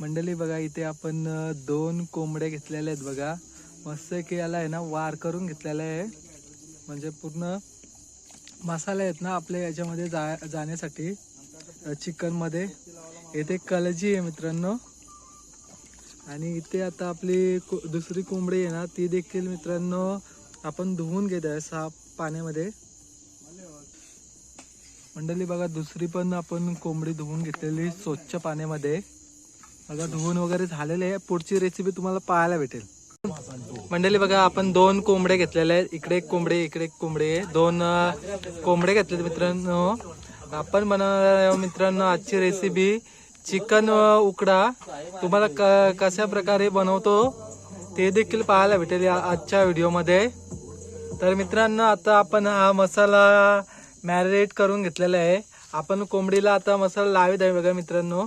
मंडळी बघा इथे आपण दोन कोंबड्या घेतलेल्या आहेत बघा. मस्त की याला आहे ना वार करून घेतलेला आहे. म्हणजे पूर्ण मसाले आहेत ना आपल्या याच्यामध्ये जा जाण्यासाठी चिकनमध्ये येथे कलजी आहे मित्रांनो. आणि इथे आता आपली को- दुसरी कोंबडी आहे ना ती देखील मित्रांनो आपण धुवून घेत आहे साफ पाण्यामध्ये. मंडळी बघा दुसरी पण आपण कोंबडी धुवून घेतलेली स्वच्छ पाण्यामध्ये. बघा धुवून वगैरे झालेले आहे. पुढची रेसिपी तुम्हाला पाहायला भेटेल. मंडळी बघा आपण दोन कोंबडे घेतलेले आहेत. इकडे एक कोंबडे इकडे एक कोंबडे दोन कोंबडे घेतले मित्रांनो. आपण बनवणार मित्रांनो आजची रेसिपी चिकन उकडा. तुम्हाला क कशा प्रकारे बनवतो ते देखील पाहायला भेटेल या आजच्या व्हिडिओमध्ये. तर मित्रांनो आता आपण हा मसाला मॅरिनेट करून घेतलेला आहे. आपण कोंबडीला आता मसाला लावित आहे बघा मित्रांनो.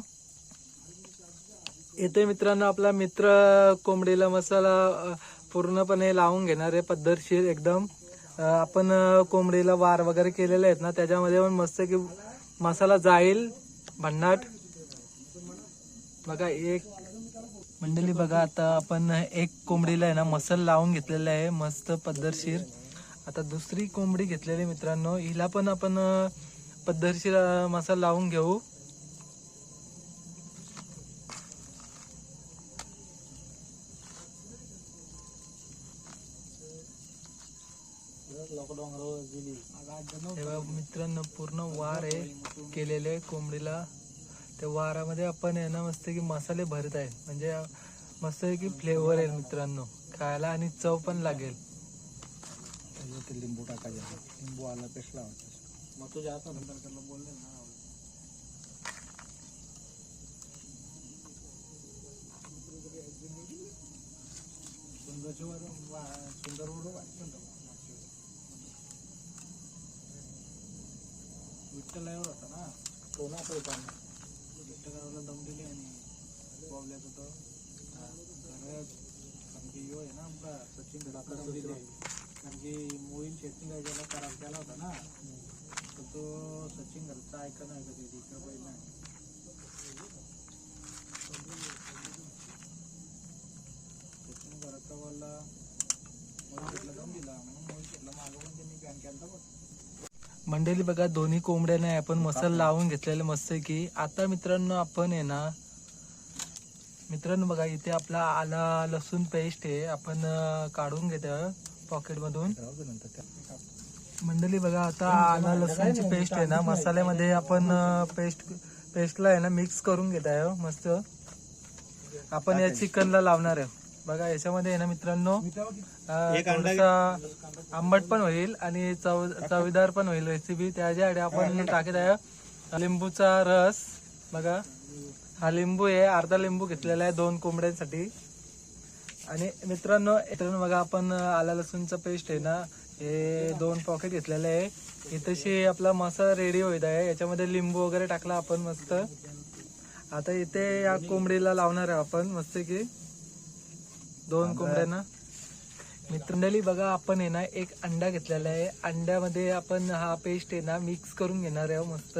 इथे मित्रांनो आपला मित्र कोंबडीला मसाला पूर्णपणे लावून घेणार आहे पद्धतशीर एकदम. आपण कोंबडीला वार वगैरे केलेले आहेत ना त्याच्यामध्ये पण मस्त की मसाला जाईल. भन्नाट. बघा एक मंडळी बघा आता आपण एक कोंबडीला आहे ना मसाला लावून घेतलेला आहे मस्त पद्धतशीर. आता दुसरी कोंबडी घेतलेली आहे मित्रांनो हिला पण आपण पद्धतशीर मसाला लावून घेऊ. मित्रांनो पूर्ण वार आहे. केलेले कोंबडीला. त्या वारामध्ये आपण आहे ना मस्त की मसाले भरत आहे. म्हणजे मस्त की फ्लेवर आहे मित्रांनो. खायला आणि चव पण लागेल. लिंबू टाकायचे. लिंबू आला लावायचा मग तुझ्या आता बोलले ना. वा- सुंदर. विठ्ठलावर होता ना? तो ना? तो होता विठ्ठलावरला दम दिली आणि बावल्याचा तो घरात कारण की यो आहे ना आमचा सचिन दिली. कारण की शेती काय केला करार केला होता ना? तर तो सचिन घरचा ऐका नाही का ते इकडं पहिला सचिन घराचा बोलला मोहीम शेटला दम दिला म्हणून मोहीम शेटला मागं पण त्यांनी पॅन केला बघ मंडळी बघा दोन्ही कोंबड्या नाही आपण मसाला लावून घेतलेले मस्त की आता मित्रांनो आपण आहे ना मित्रांनो बघा इथे आपला आला लसूण पेस्ट आहे. आपण काढून घेतो पॉकेट मधून मंडळी बघा आता आला लसूणची पेस्ट आहे ना मसाल्यामध्ये आपण पेस्ट पेस्टला आहे ना मिक्स करून घेत आहे मस्त. आपण या चिकनला लावणार आहे. बघा याच्यामध्ये आहे ना मित्रांनो थोडंसं आंबट पण होईल आणि चव चवीदार पण होईल रेसिपी त्याच्यासाठी आपण टाकत आहे लिंबूचा रस. बघा हा लिंबू आहे अर्धा लिंबू घेतलेला आहे दोन कोंबड्यांसाठी. आणि मित्रांनो मित्रांनो बघा आपण आला लसूणचा पेस्ट आहे ना हे दोन पॉकेट घेतलेले आहे. इथेशी आपला मसाला रेडी होत आहे. याच्यामध्ये लिंबू वगैरे टाकला आपण मस्त. आता इथे या कोंबडीला लावणार आहे आपण मस्त की. दोन कोंबड्यांना मित्रंडली बघा आपण आहे ना एक अंडा घेतलेला आहे. अंड्यामध्ये आपण हा पेस्ट आहे ना मिक्स करून घेणार आहे मस्त.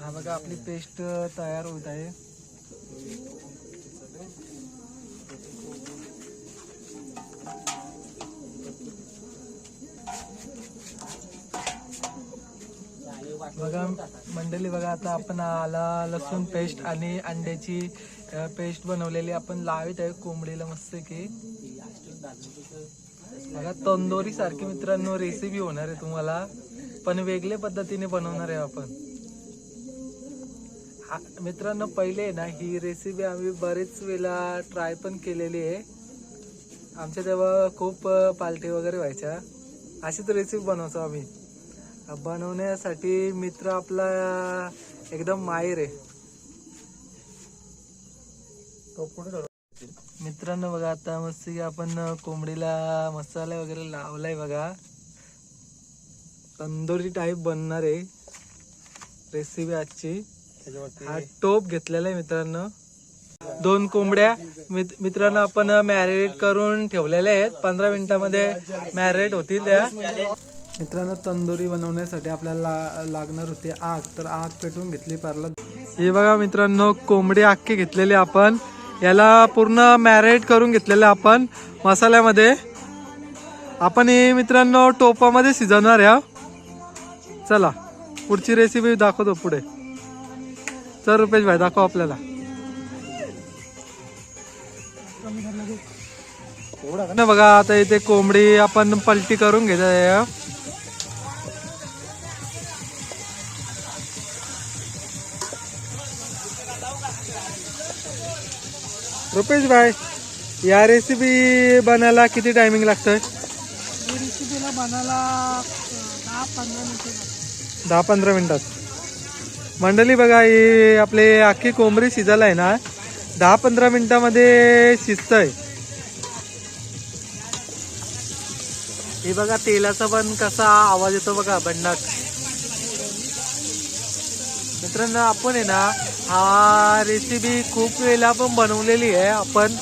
हा बघा आपली पेस्ट तयार होत आहे. बघा मंडळी बघा आता आपण आला लसूण पेस्ट आणि अंड्याची पेस्ट बनवलेली आपण लावित आहे कोंबडीला मस्त की. बघा तंदोरी सारखी मित्रांनो रेसिपी होणार आहे तुम्हाला. पण वेगळ्या पद्धतीने बनवणार आहे आपण. हा- मित्रांनो पहिले आहे ना ही रेसिपी आम्ही बरेच वेळा ट्राय पण केलेली आहे. आमच्या तेव्हा खूप पालटी पार्टी वगैरे व्हायच्या. अशीच रेसिपी बनवतो आम्ही. बनवण्यासाठी मित्र आपला एकदम माहीर आहे. मित्रांनो बघा आता मस्त की आपण कोंबडीला मसाला वगैरे लावलाय बघा. तंदुरी टाईप बनणार आहे. रेसिपी आजची. हा टोप घेतलेला आहे मित्रांनो. दोन कोंबड्या. मित- मित्रांनो आपण मॅरिनेट करून ठेवलेल्या आहेत. पंधरा मिनिटामध्ये मॅरिनेट होतील त्या. मित्रांनो तंदुरी बनवण्यासाठी आपल्याला लागणार होती आग. तर आग पेटवून घेतली पारला हे बघा मित्रांनो कोंबडी अख्खे घेतलेले आपण. याला पूर्ण मॅरेट करून घेतलेलं आपण मसाल्यामध्ये. आपण हे मित्रांनो टोपामध्ये शिजवणार या चला पुढची रेसिपी दाखवतो पुढे. चल रुपेश भाई दाखव आपल्याला. ना बघा आता इथे कोंबडी आपण पलटी करून घेतो रुपेश भाई या रेसिपी बनायला किती टायमिंग लागतंय? ही रेसिपीला बनायला दहा पंधरा मिनिटं दहा पंधरा मिनिटात. मंडळी बघा ही आपली अख्खी कोंबडी शिजायला आहे ना दहा पंधरा मिनिटामध्ये शिजतंय. हे बघा तेलाचा पण कसा आवाज येतो बघा बंडाक. मित्रांनो आपण आहे ना हा रेसिपी खूप वेळेला पण बनवलेली आहे. आपण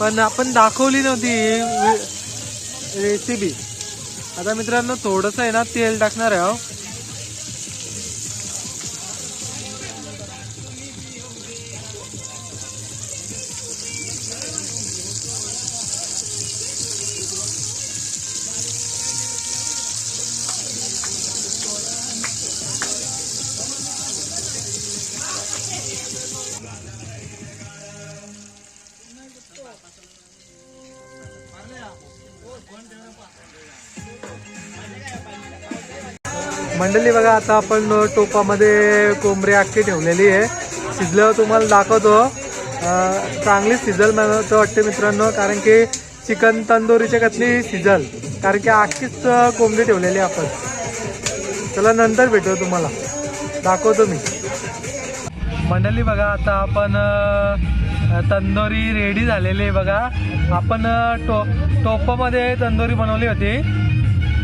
पण आपण दाखवली नव्हती ही रेसिपी आता मित्रांनो थोडंसं आहे ना तेल टाकणार आहे हो. मंडळी बघा आता आपण टोपामध्ये कोंबडी अख्खी ठेवलेली आहे. शिजल्यावर तुम्हाला दाखवतो. चांगली सिजल मला वाटते मित्रांनो कारण की चिकन तंदुरीच्या कतली सिजल कारण की अख्खीच कोंबडी ठेवलेली आहे आपण. चला नंतर भेटू तुम्हाला. दाखवतो मी. मंडळी बघा आता आपण तंदोरी रेडी झालेली आहे बघा. आपण टो टोपामध्ये तंदोरी बनवली होती.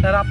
तर आप